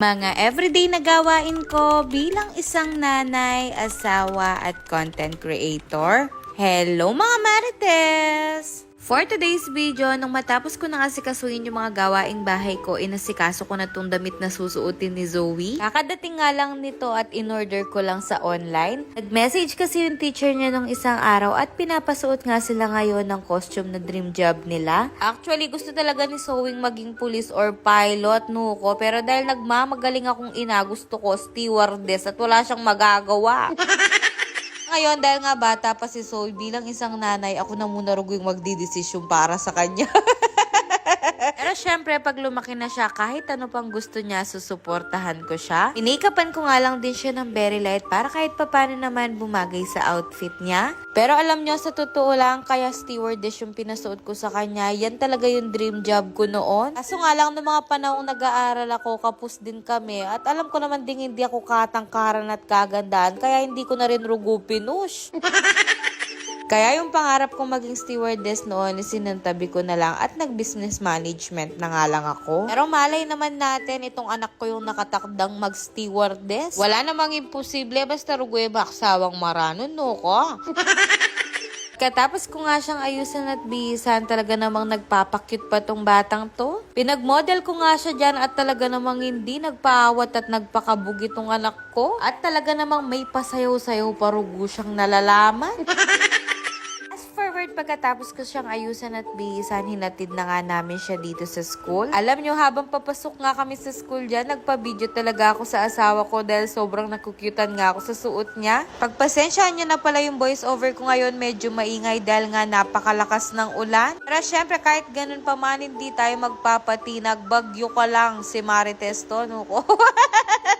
Mga everyday na gawain ko bilang isang nanay, asawa at content creator. Hello mga Marites! For today's video, nung matapos ko na kasi kasuhin yung mga gawaing bahay ko, inasikaso ko na tong damit na susuotin ni Zoe. Kakadating nga lang nito at in-order ko lang sa online. Nag-message kasi yung teacher niya nung isang araw at pinapasuot nga sila ngayon ng costume na dream job nila. Actually, gusto talaga ni Zoe maging police or pilot, no ko. Pero dahil nagmamagaling akong ina, gusto ko stewardess at wala siyang magagawa. Ngayon, dahil nga bata pa si Zoe, bilang isang nanay, ako na muna yung magdidesisyon para sa kanya. Pero syempre, pag lumaki na siya, kahit ano pang gusto niya, susuportahan ko siya. Inikapan ko nga lang din siya ng very light para kahit papano naman bumagay sa outfit niya. Pero alam nyo, sa totoo lang, kaya stewardess yung pinasuot ko sa kanya, yan talaga yung dream job ko noon. Kaso nga lang, noong mga panahong nag-aaral ako, kapus din kami. At alam ko naman ding hindi ako katangkaran at kagandaan, kaya hindi ko na rin rugo pinush. Kaya yung pangarap kong maging stewardess noon, sinantabi ko na lang at nag-business management na nga lang ako. Pero malay naman natin, itong anak ko yung nakatakdang mag-stewardess. Wala namang imposible, basta rugoy baksawang marano, no ko. Katapos ko nga siyang ayusan at bihisan, talaga namang nagpapakyut pa tong batang to. Pinag-model ko nga siya dyan at talaga namang hindi nagpaawat at nagpakabugi tong anak ko. At talaga namang may pasayaw-sayaw parugo siyang nalalaman. Fast forward pagkatapos ko siyang ayusan at bihisan, hinatid na nga namin siya dito sa school. Alam nyo, habang papasok nga kami sa school dyan, nagpa-video talaga ako sa asawa ko dahil sobrang nakukyutan nga ako sa suot niya. Pagpasensyahan nyo na pala yung voice over ko ngayon, medyo maingay dahil nga napakalakas ng ulan. Pero syempre, kahit ganun pa man, hindi tayo magpapatinag. Bagyo ka lang si Marites to, no.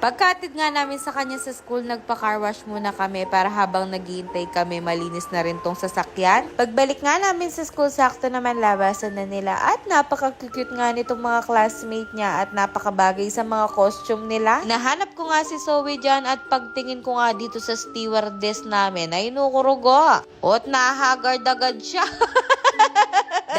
Pagkatid nga namin sa kanya sa school, nagpa-car wash muna kami para habang naghihintay kami, malinis na rin tong sasakyan. Pagbalik nga namin sa school, sakto naman labasan na nila at napaka-cute nga nitong mga classmate niya at napakabagay sa mga costume nila. Nahanap ko nga si Zoe dyan at pagtingin ko nga dito sa stewardess namin, ay nukurugo. At nahagard agad siya.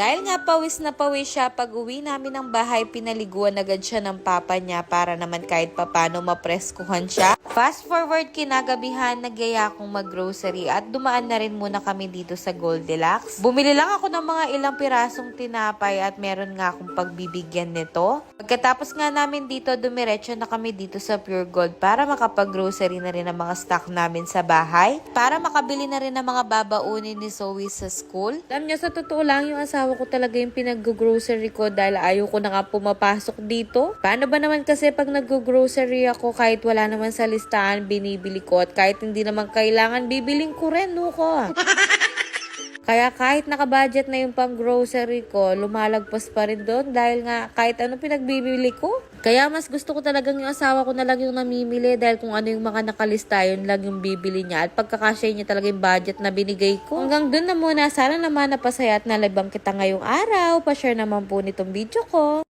Dahil nga pawis na pawis siya, pag uwi namin ng bahay, pinaliguan agad siya ng papa niya para naman kahit papano mapreskuhan siya. Fast forward kinagabihan, nagyaya akong mag-grocery at dumaan na rin muna kami dito sa Goldilocks. Bumili lang ako ng mga ilang pirasong tinapay at meron nga akong pagbibigyan nito. Pagkatapos nga namin dito, dumiretso na kami dito sa Pure Gold para makapag-grocery na rin ang mga stock namin sa bahay. Para makabili na rin ng mga babaunin ni Zoe sa school. Alam niyo, sa totoo lang, yung asawa ko talaga yung pinag-grocery ko dahil ayaw ko na nga pumapasok dito. Paano ba naman kasi pag nag-grocery ako kahit wala naman sa listahan, binibili ko at kahit hindi naman kailangan, bibiling ko rin, no ko. Kaya kahit nakabudget na yung pang grocery ko, lumalagpas pa rin doon dahil nga kahit ano pinagbibili ko. Kaya mas gusto ko talagang yung asawa ko na lang yung namimili dahil kung ano yung mga nakalista, yun lang yung bibili niya. At pagkakasya niya talaga yung budget na binigay ko. Hanggang doon na muna, sana naman napasaya at nalibang kita ngayong araw. Pa-share naman po nitong video ko.